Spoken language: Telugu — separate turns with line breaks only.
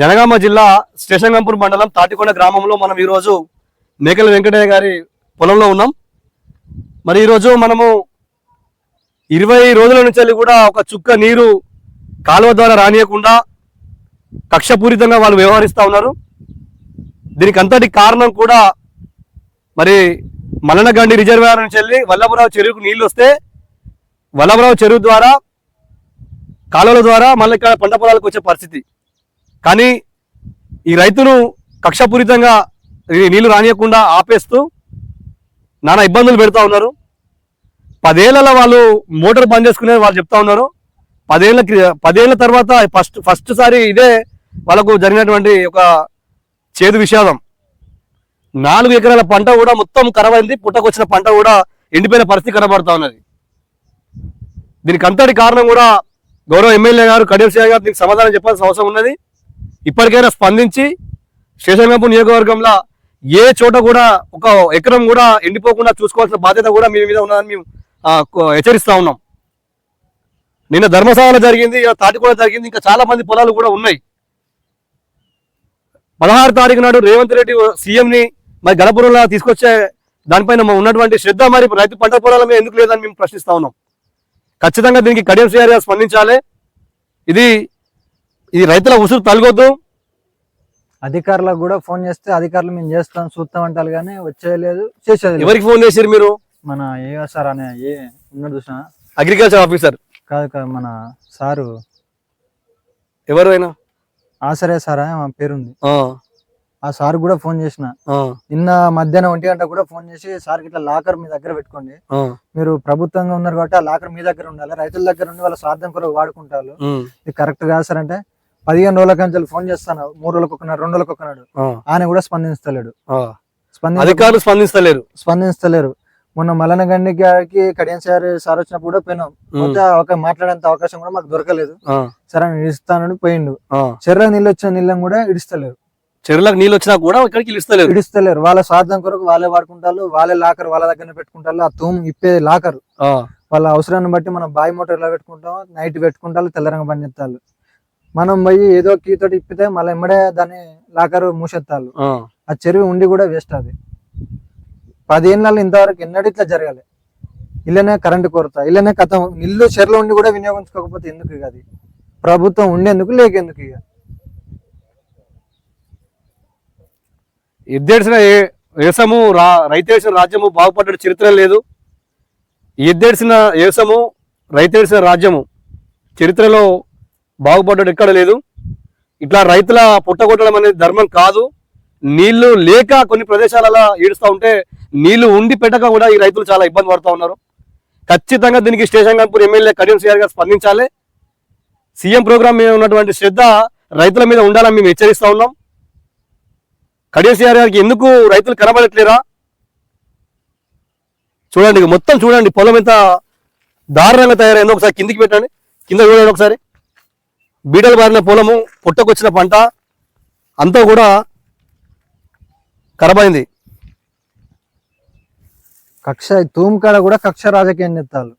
జనగామ జిల్లా స్టేషన్గంపూర్ మండలం తాటికొండ గ్రామంలో మనం ఈరోజు మేకల వెంకటయ్య గారి పొలంలో ఉన్నాం. మరి ఈరోజు మనము ఇరవై రోజుల నుంచి వెళ్ళి కూడా ఒక చుక్క నీరు కాలువ ద్వారా రానియకుండా కక్షపూరితంగా వాళ్ళు వ్యవహరిస్తూ ఉన్నారు. దీనికి అంతటి కారణం కూడా మరి మల్లనగండి రిజర్వాయర్ నుంచి వెళ్ళి వల్లభరావు చెరువుకు నీళ్ళు వస్తే వల్లభరావు చెరువు ద్వారా కాలువల ద్వారా మళ్ళీ ఇక్కడ పంట పొలాలకు వచ్చే పరిస్థితి. కానీ ఈ రైతులు కక్షపూరితంగా నీళ్ళు రానియకుండా ఆపేస్తూ నానా ఇబ్బందులు పెడతా ఉన్నారు. పదేళ్ళలో వాళ్ళు మోటార్ బంద్ చేసుకునేది వాళ్ళు చెప్తా ఉన్నారు. పదేళ్ళ క్రి- పదేళ్ళ తర్వాత ఫస్ట్ ఫస్ట్ సారి ఇదే వాళ్ళకు జరిగినటువంటి ఒక చేదు విషాదం. నాలుగు ఎకరాల పంట కూడా మొత్తం ఖరాబ్ అయింది పుట్టకొచ్చిన పంట కూడా ఎండిపోయిన పరిస్థితి కనబడతా ఉన్నది. దీనికి అంతటి కారణం కూడా గౌరవ ఎమ్మెల్యే గారు కడియం గారు దీనికి సమాధానం చెప్పాల్సిన అవసరం ఉన్నది. ఇప్పటికైనా స్పందించి శేషంగంపూర్ నియోజకవర్గంలో ఏ చోట కూడా ఒక ఎకరం కూడా ఎండిపోకుండా చూసుకోవాల్సిన బాధ్యత కూడా మీ మీద ఉన్నదని మేము హెచ్చరిస్తా ఉన్నాం. నిన్న ధర్మశాల జరిగింది ఇలా జరిగింది ఇంకా చాలా మంది పొలాలు కూడా ఉన్నాయి. పదహారు తారీఖు నాడు రేవంత్ రెడ్డి సీఎంని మరి గణపురంలో తీసుకొచ్చే దానిపైన ఉన్నటువంటి శ్రద్ధ మరి రైతు పంట పొలాల మీద ఎందుకు లేదని మేము ప్రశ్నిస్తా ఉన్నాం. ఖచ్చితంగా దీనికి కడియం శ్రీహరి గారు స్పందించాలి. ఇది ఇది రైతుల ఉసురు తలగొద్దు.
అధికారులకు కూడా ఫోన్ చేస్తే అధికారులు మేము చేస్తాం చూస్తాం అంటారు కానీ వచ్చేయలేదు చేసేది.
ఎవరికి ఫోన్ చేశారు మీరు?
మన ఏ సార్ అనే ఏ ఉన్నాడు చూసిన?
Agriculture officer.
కాదు కాదు మన సారు.
ఎవరు అయినా
ఆసరే సారా మా పేరుంది.
ఆ,
ఆ సార్ కూడా ఫోన్ చేసిన.
ఆ,
నిన్న మధ్యాహ్నం ఒంటి గంట కూడా ఫోన్ చేసి సార్ ఇట్లా లాకర్ మీ దగ్గర పెట్టుకోండి.
ఆ,
మీరు ప్రభుత్వంగా ఉన్నారు కాబట్టి ఆ లాకర్ మీ దగ్గర ఉండాలి. రైతుల దగ్గర ఉండి వాళ్ళ స్వార్థం కొరకు వాడుకుంటారు. ఇది కరెక్ట్ కాదు సార్ అంటే పదిహేను రోజుల కంచెలు ఫోన్ చేస్తాను. మూడు రోజులకు ఒకనాడు రెండు రోజులకు ఒకనాడు. ఆయన కూడా స్పందిస్తలేడు
ఆ.
స్పందించ
అధికారులు స్పందిస్తలేరు
స్పందిస్తలేరు మొన్న మల్లనగండి గారికి కడియం సార్ సార్ వచ్చినప్పుడు కూడా పోయినాం. పోతే ఒక మాట్లాడేంత అవకాశం కూడా మాకు దొరకలేదు. సరే నేను ఇస్తానని పోయిండు. చెర్ర నీళ్ళు వచ్చిన నీళ్ళని కూడా ఇడిస్తలేరు.
చెరువులకు నీళ్ళు వచ్చినా కూడా ఇక్కడికి ఇస్తలేరు
ఇడిస్తలేరు. వాళ్ళ స్వార్థం కొరకు వాళ్ళే వాడుకుంటారు వాళ్ళే లాకర్ వాళ్ళ దగ్గర పెట్టుకుంటారు ఆ తూము ఇప్పే లాకర్. వాళ్ళ అవసరాన్ని బట్టి మనం బాయి మోటార్ పెట్టుకుంటాం నైట్ పెట్టుకుంటారు తెల్లరంగ పని చేస్తారు మనం పోయి ఏదో కీ తోటి ఇప్పితే మళ్ళీ ఎమ్మడే దాన్ని లాకర్ మూసెత్తాలు
ఆ.
చెరువు ఉండి కూడా వేస్ట్ అది. పదేళ్ళలో ఇంతవరకు ఎన్నడూ ఇట్లా జరగాలి. ఇల్లనే కరెంటు కొరత ఇల్లనే కథ. ఇల్లు చెరువులో ఉండి కూడా వినియోగించుకోకపోతే ఎందుకు ఇక అది? ప్రభుత్వం ఉండేందుకు లేకెందుకు ఇక?
ఎద్దేడిసిన ఏ- వ్యవసాయము రా రైతేసిన రాజ్యము బాగుపడ్డ చరిత్ర లేదు. ఎద్దేడిసిన వ్యవసాయము రైతేడిసిన రాజ్యము చరిత్రలో బాగుపడ్డాడు ఎక్కడ లేదు. ఇట్లా రైతుల పుట్టగొట్టడం అనేది ధర్మం కాదు. నీళ్ళు లేక కొన్ని ప్రదేశాలలో ఈడుస్తూ ఉంటే నీళ్ళు ఉండి పెట్టక కూడా ఈ రైతులు చాలా ఇబ్బంది పడుతూ ఉన్నారు. ఖచ్చితంగా దీనికి station Ghanpur MLA Kadiyam CR garu స్పందించాలి. సీఎం ప్రోగ్రామ్ మీద ఉన్నటువంటి శ్రద్ధ రైతుల మీద ఉండాలని మేము హెచ్చరిస్తూ ఉన్నాం. కడియసిఆర్ గారికి ఎందుకు రైతులు కనబడట్లేరా? చూడండి మొత్తం చూడండి పొలం ఎంత దారుణంగా తయారైందో ఒకసారి కిందికి పెట్టండి. కింద చూడండి ఒకసారి. బీటలు బారిన పొలము పుట్టకొచ్చిన పంట అంతా కూడా ఖరాబ్
కక్ష తూము కాడ కూడా కక్ష రాజకీయ నేతలు